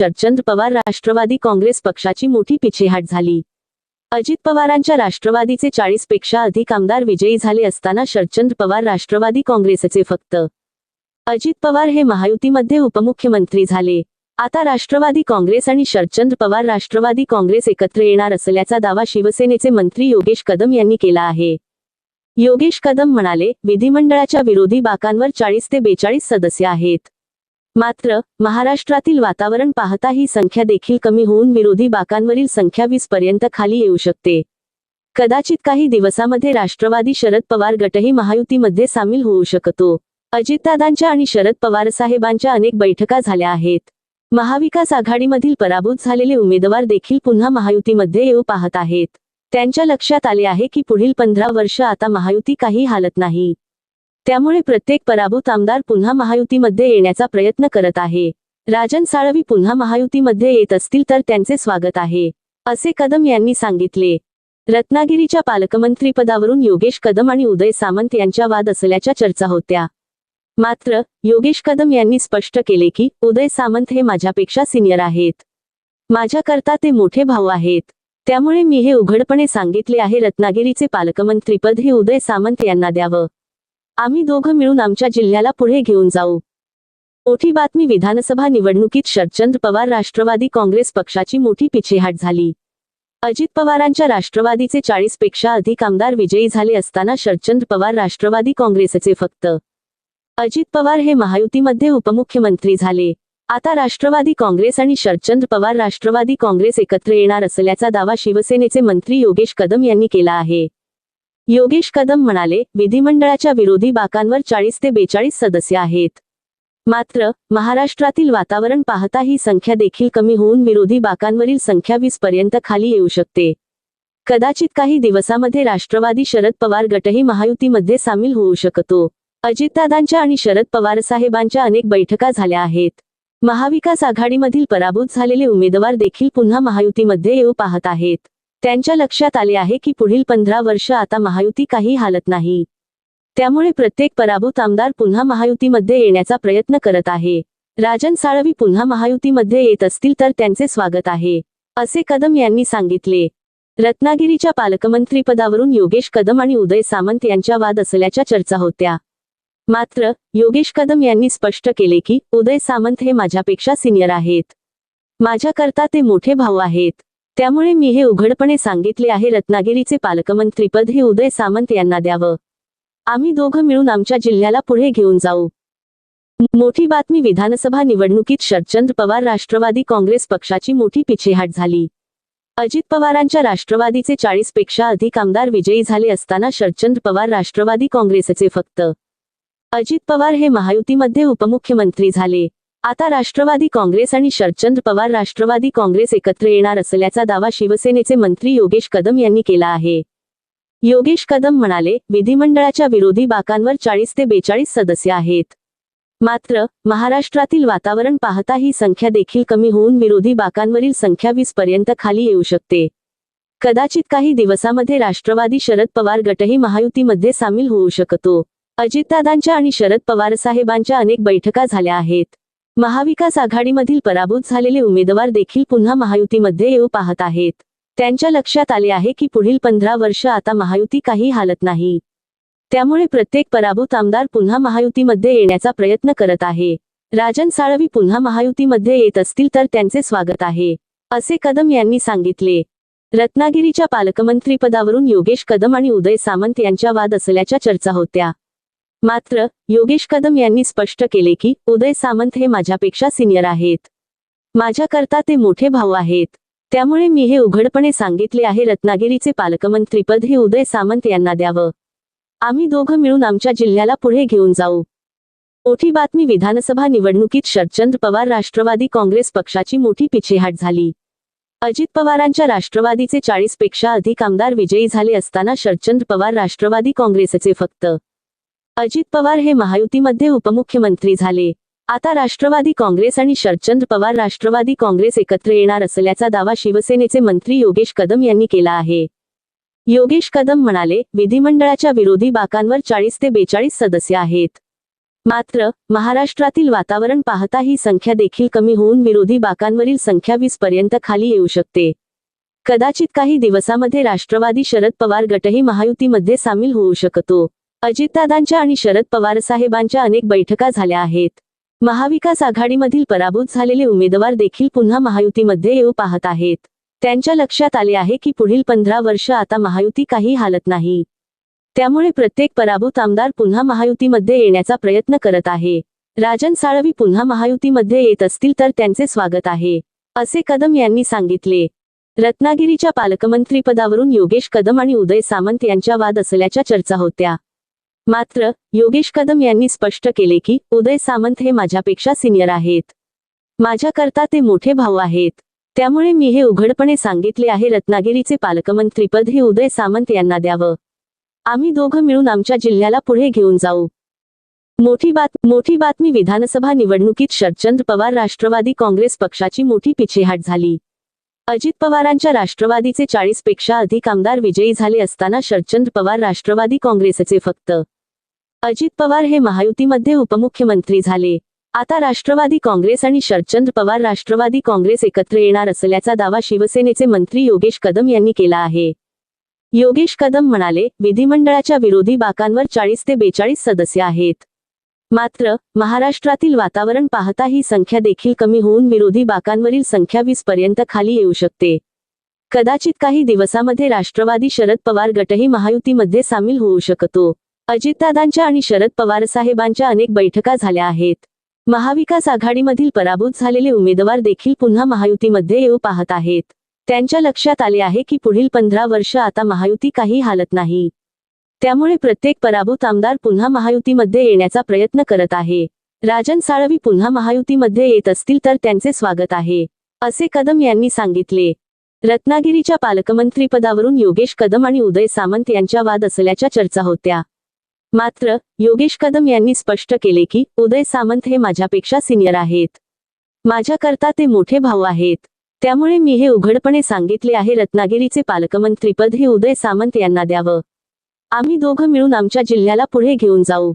शरदचंद्र पवार राष्ट्रवादी काँग्रेस पक्षाची मोठी पिछेहाट झाली. अजित पवारांच्या राष्ट्रवादीचे चाळीसपेक्षा अधिक आमदार विजयी झाले असताना शरदचंद्र पवार राष्ट्रवादी काँग्रेसचे फक्त. अजित पवार हे महायुतीमध्ये उपमुख्यमंत्री झाले. आता राष्ट्रवादी काँग्रेस आणि शरदचंद्र पवार राष्ट्रवादी काँग्रेस एकत्र येणार असल्याचा दावा शिवसेनेचे मंत्री योगेश कदम यांनी केला आहे. योगेश कदम म्हणाले विधिमंडळाच्या विरोधी बाकांवर चाळीस ते बेचाळीस सदस्य आहेत. मात्र महाराष्ट्रातील वातावरण पाहता ही संख्या देखील कमी होऊन विरोधी बाकांवरील संख्या वीस पर्यंत खाली येऊ शकते. कदाचित काही दिवसामध्ये राष्ट्रवादी शरद पवार गटही महायुतीमध्ये सामील होऊ शकतो. अजितदादांच्या आणि शरद पवार साहेबांच्या अनेक बैठका झाल्या आहेत. महाविकास आघाडीमधील पराभूत झालेले उमेदवार देखील पुन्हा महायुतीमध्ये येऊ पाहत आहेत. त्यांच्या लक्षात आले आहे की पुढील पंधरा वर्ष आता महायुती काही हालत नाही. त्यामुळे प्रत्येक पराभूत आमदार पुन्हा महायुतीमध्ये येण्याचा प्रयत्न करत आहे. राजन साळवी पुन्हा महायुतीमध्ये येत असतील तर त्यांचे स्वागत आहे. असे कदम यांनी सांगितले. रत्नागिरीच्या पालकमंत्रीपदावरून योगेश कदम आणि उदय सामंत यांच्या वाद असल्याच्या चर्चा होत्या. मात्र योगेश कदम यांनी स्पष्ट केले की उदय सामंत हे माझ्यापेक्षा सिनियर आहेत. माझ्याकरता ते मोठे भाऊ आहेत. त्यामुळे मी हे उघडपणे सांगितले आहे. रत्नागिरीचे पालकमंत्रीपद हे उदय सामंत यांना द्यावं. आम्ही दोघं मिळून आमच्या जिल्ह्याला पुढे घेऊन जाऊ. मोठी बातमी विधानसभा निवडणुकीत शरदचंद्र पवार राष्ट्रवादी काँग्रेस पक्षाची मोठी पिछेहाट झाली. अजित पवारांच्या राष्ट्रवादीचे चाळीसपेक्षा अधिक आमदार विजयी झाले असताना शरदचंद्र पवार राष्ट्रवादी काँग्रेसचे फक्त. अजित पवार हे महायुतीमध्ये उपमुख्यमंत्री झाले. आता राष्ट्रवादी काँग्रेस आणि शरदचंद्र पवार राष्ट्रवादी काँग्रेस एकत्र येणार असल्याचा दावा शिवसेनेचे मंत्री योगेश कदम यांनी केला आहे. योगेश कदम म्हणाले विधिमंडळाच्या विरोधी बाकांवर चाळीस ते बेचाळीस सदस्य आहेत. मात्र महाराष्ट्रातील वातावरण पाहता ही संख्या देखील कमी होऊन विरोधी बाकांवरील संख्या वीस पर्यंत खाली येऊ शकते. कदाचित काही दिवसामध्ये राष्ट्रवादी शरद पवार गटही महायुतीमध्ये सामील होऊ शकतो. अजितदादांच्या आणि शरद पवार साहेबांच्या अनेक बैठका झाल्या आहेत. महाविकास आघाडीमधील पराभूत झालेले उमेदवार देखील पुन्हा महायुतीमध्ये येऊ पाहत आहेत. त्यांच्या लक्षात आले आहे की पुढील पंधरा वर्ष आता महायुती काही हालत नाही. त्यामुळे प्रत्येक पराभूत आमदार पुन्हा महायुतीमध्ये येण्याचा प्रयत्न करत आहे. राजन साळवी पुन्हा महायुतीमध्ये येत असतील तर त्यांचे स्वागत आहे. असे कदम यांनी सांगितले. रत्नागिरीच्या पालकमंत्रीपदावरून योगेश कदम आणि उदय सामंत यांच्या वाद असल्याच्या चर्चा होत्या. मात्र योगेश कदम यांनी स्पष्ट केले की उदय सामंत हे माझ्यापेक्षा सिनियर आहेत. माझ्याकरता ते मोठे भाऊ आहेत. त्यामुळे मी हे उघडपणे सांगितले आहे. रत्नागिरीचे पालकमंत्रीपद हे उदय सामंत यांना द्यावं. आम्ही दोघं मिळून आमच्या जिल्ह्याला पुढे घेऊन जाऊ. मोठी बातमी विधानसभा निवडणुकीत शरदचंद्र पवार राष्ट्रवादी काँग्रेस पक्षाची मोठी पिछेहाट झाली. अजित पवारांच्या राष्ट्रवादीचे चाळीसपेक्षा अधिक आमदार विजयी झाले असताना शरदचंद्र पवार राष्ट्रवादी काँग्रेसचे फक्त. अजित पवार हे महायुतीमध्ये उपमुख्यमंत्री झाले. आता राष्ट्रवादी काँग्रेस आणि शरदचंद्र पवार राष्ट्रवादी काँग्रेस एकत्र येणार असल्याचा दावा शिवसेनेचे मंत्री योगेश कदम यांनी केला आहे. योगेश कदम म्हणाले विधिमंडळाच्या विरोधी बाकांवर चाळीस ते बेचाळीस सदस्य आहेत. मात्र महाराष्ट्रातील वातावरण पाहता ही संख्या देखील कमी होऊन विरोधी बाकांवरील संख्या वीस पर्यंत खाली येऊ शकते. कदाचित काही दिवसामध्ये राष्ट्रवादी शरद पवार गटही महायुतीमध्ये सामील होऊ शकतो. अजितदादांच्या आणि शरद पवार साहेबांच्या अनेक बैठका झाल्या आहेत. महाविकास आघाडीमधील पराभूत झालेले उमेदवार देखील पुन्हा महायुतीमध्ये येऊ पाहत आहेत. त्यांच्या लक्षात आले आहे की पुढील पंधरा वर्ष आता महायुती काही हालत नाही. त्यामुळे प्रत्येक पराभूत आमदार पुन्हा महायुतीमध्ये येण्याचा प्रयत्न करत आहे. राजन साळवी पुन्हा महायुतीमध्ये येत असतील तर त्यांचे स्वागत आहे. असे कदम यांनी सांगितले. रत्नागिरीच्या पालकमंत्रीपदावरून योगेश कदम आणि उदय सामंत यांच्या वाद असल्याच्या चर्चा होत्या. मात्र योगेश कदम यांनी स्पष्ट केले की उदय सामंत हे माझ्यापेक्षा सिनियर आहेत. माझ्याकरता ते मोठे भाऊ आहेत. त्यामुळे मी हे उघडपणे सांगितले आहे रत्नागिरीचे पालकमंत्रीपद हे उदय सामंत यांना द्यावं. आम्ही दोघं मिळून आमच्या जिल्ह्याला पुढे घेऊन जाऊ. मोठी बातमी विधानसभा निवडणुकीत शरदचंद्र पवार राष्ट्रवादी काँग्रेस पक्षाची मोठी पिछेहाट झाली. अजित पवारांच्या राष्ट्रवादीचे चाळीसपेक्षा अधिक आमदार विजयी झाले असताना शरदचंद्र पवार राष्ट्रवादी काँग्रेसचे फक्त अजित पवार हे महायुतीमध्ये उपमुख्यमंत्री झाले. आता राष्ट्रवादी काँग्रेस आणि शरदचंद्र पवार राष्ट्रवादी काँग्रेस एकत्र येणार असल्याचा दावा शिवसेनेचे मंत्री योगेश कदम यांनी केला आहे. योगेश कदम म्हणाले विधिमंडळाच्या विरोधी बाकांवर चाळीस ते बेचाळीस सदस्य आहेत. मात्र महाराष्ट्रातील वातावरण पाहता ही संख्या देखील कमी होऊन विरोधी बाकांवरील संख्या वीस पर्यंत खाली येऊ शकते. कदाचित काही दिवसामध्ये राष्ट्रवादी शरद पवार गटही महायुतीमध्ये सामील होऊ शकतो. अजितदादांच्या आणि शरद पवार साहेबांच्या अनेक बैठका झाल्या आहेत. महाविकास आघाडीमधील पराभूत झालेले उमेदवार देखील पुन्हा महायुतीमध्ये येऊ पाहत आहेत. त्यांच्या लक्षात आले आहे की पुढील पंधरा वर्ष आता महायुती काही हालत नाही. त्यामुळे प्रत्येक पराभूत आमदार पुन्हा महायुतीमध्ये येण्याचा प्रयत्न करत आहे. राजन साळवी पुन्हा महायुतीमध्ये येत असतील तर त्यांचे स्वागत आहे. असे कदम यांनी सांगितले. रत्नागिरीच्या पालकमंत्रीपदावरून योगेश कदम आणि उदय सामंत यांच्या वाद असल्याच्या चर्चा होत्या. मात्र योगेश कदम यांनी स्पष्ट केले की उदय सामंत हे माझ्यापेक्षा सिनियर आहेत. माझ्याकरता ते मोठे भाऊ आहेत. त्यामुळे मी हे उघडपणे सांगितले आहे रत्नागिरीचे पालकमंत्रीपद हे उदय सामंत यांना द्यावं. आम्ही दोघं मिळून आमच्या जिल्ह्याला पुढे घेऊन जाऊ. मोठी बात मोठी बातमी विधानसभा निवडणुकीत शरदचंद्र पवार राष्ट्रवादी काँग्रेस पक्षाची मोठी पिछेहाट झाली. अजित पवारांच्या राष्ट्रवादीचे चाळीसपेक्षा अधिक आमदार विजयी झाले असताना शरदचंद्र पवार राष्ट्रवादी काँग्रेसचे फक्त अजित पवार हे महायुतीमध्ये उपमुख्यमंत्री झाले. आता राष्ट्रवादी काँग्रेस आणि शरदचंद्र पवार राष्ट्रवादी काँग्रेस एकत्र येणार असल्याचा दावा शिवसेनेचे मंत्री योगेश कदम यांनी केला आहे. योगेश कदम म्हणाले विधिमंडळाच्या विरोधी बाकांवर चाळीस ते बेचाळीस सदस्य आहेत. मात्र महाराष्ट्रातील वातावरण पाहता ही संख्या देखील कमी होऊन विरोधी बाकांवरील संख्या वीस पर्यंत खाली येऊ शकते. कदाचित काही दिवसामध्ये राष्ट्रवादी शरद पवार गटही महायुतीमध्ये सामील होऊ शकतो. अजितदादांच्या आणि शरद पवार साहेबांच्या अनेक बैठका झाल्या आहेत. महाविकास आघाडीमधील पराभूत झालेले उमेदवार देखील पुन्हा महायुतीमध्ये येऊ पाहत आहेत. त्यांच्या लक्षात आले आहे की पुढील पंधरा वर्ष आता महायुती काही हालत नाही. त्यामुळे प्रत्येक पराभूत आमदार पुन्हा महायुतीमध्ये येण्याचा प्रयत्न करत आहे. राजन साळवी पुन्हा महायुतीमध्ये येत असतील तर त्यांचे स्वागत आहे. असे कदम यांनी सांगितले. रत्नागिरीच्या पालकमंत्रीपदावरून योगेश कदम आणि उदय सामंत यांच्या वाद असल्याच्या चर्चा होत्या. मात्र योगेश कदम यांनी स्पष्ट केले की उदय सामंत हे माझ्यापेक्षा सिनियर आहेत. माझ्याकरता ते मोठे भाऊ आहेत. त्यामुळे मी हे उघडपणे सांगितले आहे रत्नागिरीचे पालकमंत्रीपद हे उदय सामंत यांना द्यावं. आम्ही दोघं मिळून आमच्या जिल्ह्याला पुढे घेऊन जाऊ.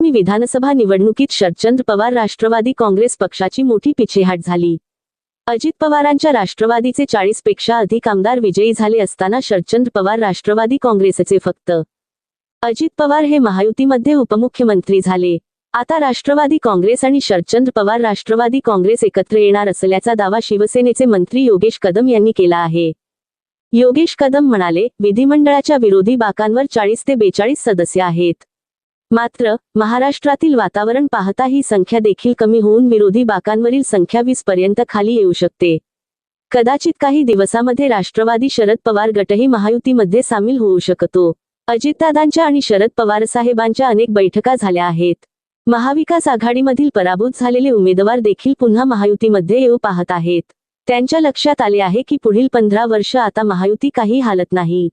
मी विधानसभा निवडणुकीत शरदचंद्र पवार राष्ट्रवादी काँग्रेस पक्षाची मोठी पिछेहाट झाली. अजित पवारांच्या राष्ट्रवादीचे चाळीसपेक्षा अधिक आमदार विजयी झाले असताना शरदचंद्र पवार राष्ट्रवादी काँग्रेसचे फक्त अजित पवार हे महायुतीमध्ये उपमुख्यमंत्री झाले. आता राष्ट्रवादी काँग्रेस आणि शरदचंद्र पवार राष्ट्रवादी काँग्रेस एकत्र येणार असल्याचा दावा शिवसेनेचे मंत्री योगेश कदम यांनी केला आहे. योगेश कदम म्हणाले विधिमंडळाच्या विरोधी बाकांवर चाळीस ते बेचाळीस सदस्य आहेत. मात्र महाराष्ट्रातील वातावरण पाहता ही संख्या देखील कमी होऊन विरोधी बाकांवरील संख्या वीस पर्यंत खाली येऊ शकते. कदाचित काही दिवसामध्ये राष्ट्रवादी शरद पवार गटही महायुतीमध्ये सामील होऊ शकतो. अजितदादांच्या आणि शरद पवार साहेबांच्या अनेक बैठका झाल्या आहेत. महाविकास आघाडीमधील पराभूत झालेले उमेदवार देखील पुन्हा महायुतीमध्ये येऊ पाहत आहेत. त्यांच्या लक्षात आले आहे की पुढील पंधरा वर्ष आता महायुती काही हालत नाही.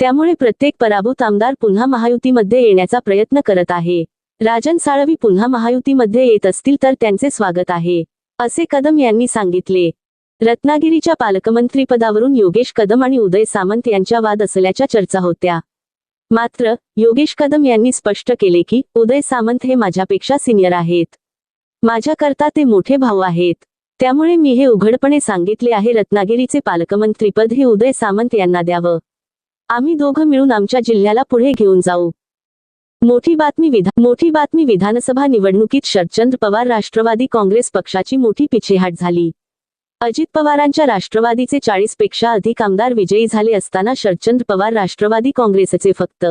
त्यामुळे प्रत्येक पराभूत आमदार पुन्हा महायुतीमध्ये येण्याचा प्रयत्न करत आहे. राजन साळवी पुन्हा महायुतीमध्ये येत असतील तर त्यांचे स्वागत आहे. असे कदम यांनी सांगितले. रत्नागिरीच्या पालकमंत्रीपदावरून योगेश कदम आणि उदय सामंत यांच्या वाद असल्याच्या चर्चा होत्या. मात्र योगेश कदम यांनी स्पष्ट केले की उदय सामंत हे माझ्यापेक्षा सिनियर आहेत. माझ्याकरता ते मोठे भाऊ आहेत. त्यामुळे मी हे उघडपणे सांगितले आहे रत्नागिरीचे पालकमंत्रीपद हे उदय सामंत यांना द्यावं. आम्ही दोघं मिळून आमच्या जिल्ह्याला पुढे घेऊन जाऊ. मोठी बातमी विधा मोठी बातमी विधानसभा निवडणुकीत शरदचंद्र पवार राष्ट्रवादी काँग्रेस पक्षाची मोठी पिछेहाट झाली. अजित पवारांच्या राष्ट्रवादीचे चाळीसपेक्षा अधिक आमदार विजयी झाले असताना शरदचंद्र पवार राष्ट्रवादी काँग्रेसचे फक्त.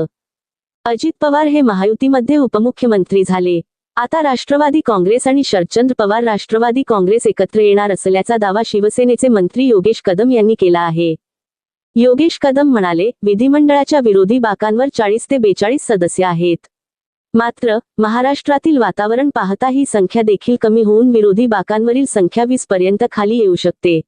अजित पवार हे महायुतीमध्ये उपमुख्यमंत्री झाले. आता राष्ट्रवादी काँग्रेस आणि शरदचंद्र पवार राष्ट्रवादी काँग्रेस एकत्र येणार असल्याचा दावा शिवसेनेचे मंत्री योगेश कदम यांनी केला आहे. योगेश कदम म्हणाले विधिमंडळाच्या विरोधी बाकांवर चाळीस ते बेचाळीस सदस्य आहेत. मात्र महाराष्ट्रातील वातावरण पाहता ही संख्या देखील कमी होऊन विरोधी बाकांवरील संख्या वीस पर्यंत खाली येऊ शकते.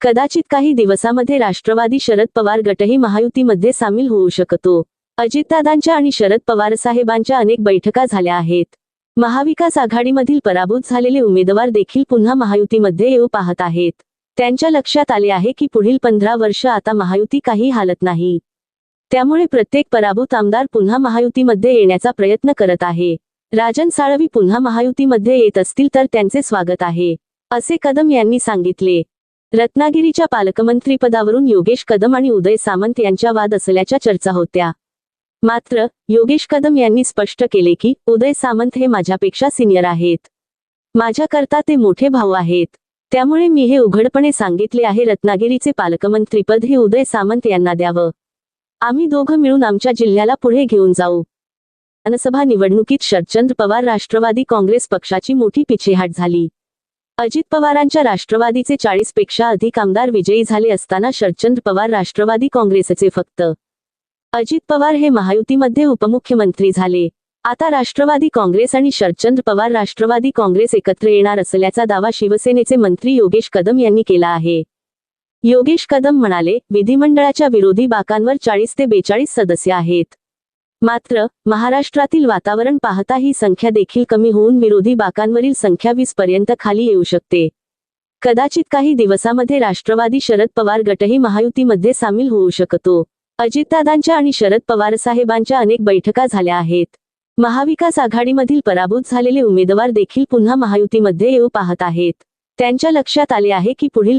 कदाचित काही दिवसामध्ये राष्ट्रवादी शरद पवार गटही महायुतीमध्ये सामील होऊ शकतो. अजितदादांच्या आणि शरद पवार साहेबांच्या अनेक बैठका झाल्या आहेत. महाविकास आघाडीमधील पराभूत झालेले उमेदवार देखील पुन्हा महायुतीमध्ये येऊ पाहत आहेत. त्यांच्या लक्षात आले आहे की पुढील पंधरा वर्ष आता महायुती काही हालत नाही. त्यामुळे प्रत्येक पराभूत आमदार पुन्हा महायुतीमध्ये येण्याचा प्रयत्न करत आहे. राजन साळवी पुन्हा महायुतीमध्ये येत असतील तर त्यांचे स्वागत आहे. असे कदम यांनी सांगितले. रत्नागिरीच्या पालकमंत्रीपदावरून योगेश कदम आणि उदय सामंत यांच्या वाद असल्याच्या चर्चा होत्या. मात्र योगेश कदम यांनी स्पष्ट केले की उदय सामंत हे माझ्यापेक्षा सिनियर आहेत. माझ्याकरता ते मोठे भाऊ आहेत. त्यामुळे मी हे उघडपणे सांगितले आहे. रत्नागिरीचे पालकमंत्रीपद हे उदय सामंत यांना द्यावं. आम्ही दोघं मिळून आमच्या जिल्ह्याला पुढे घेऊन जाऊ. विधानसभा निवडणुकीत शरदचंद्र पवार राष्ट्रवादी काँग्रेस पक्षाची मोठी पिछेहाट झाली. अजित पवारांच्या राष्ट्रवादीचे चाळीसपेक्षा अधिक आमदार विजयी झाले असताना शरदचंद्र पवार राष्ट्रवादी काँग्रेसचे फक्त. अजित पवार हे महायुतीमध्ये उपमुख्यमंत्री झाले. आता राष्ट्रवादी काँग्रेस आणि शरदचंद्र पवार राष्ट्रवादी काँग्रेस एकत्र येणार असल्याचा दावा शिवसेनेचे मंत्री योगेश कदम यांनी केला आहे. योगेश कदम म्हणाले विधिमंडळाच्या विरोधी बाकांवर चाळीस ते बेचाळीस सदस्य आहेत. मात्र महाराष्ट्रातील वातावरण पाहता ही संख्या देखील कमी होऊन विरोधी बाकांवरील संख्या वीस पर्यंत खाली येऊ शकते. कदाचित काही दिवसामध्ये राष्ट्रवादी शरद पवार गटही महायुतीमध्ये सामील होऊ शकतो. अजितदादांच्या आणि शरद पवार साहेबांच्या अनेक बैठका झाल्या आहेत. महाविकास आघाडीमधील पराभूत झालेले उमेदवार देखील पुन्हा महायुतीमध्ये येऊ पाहत आहेत. त्यांच्या लक्षात आले आहे की पुढील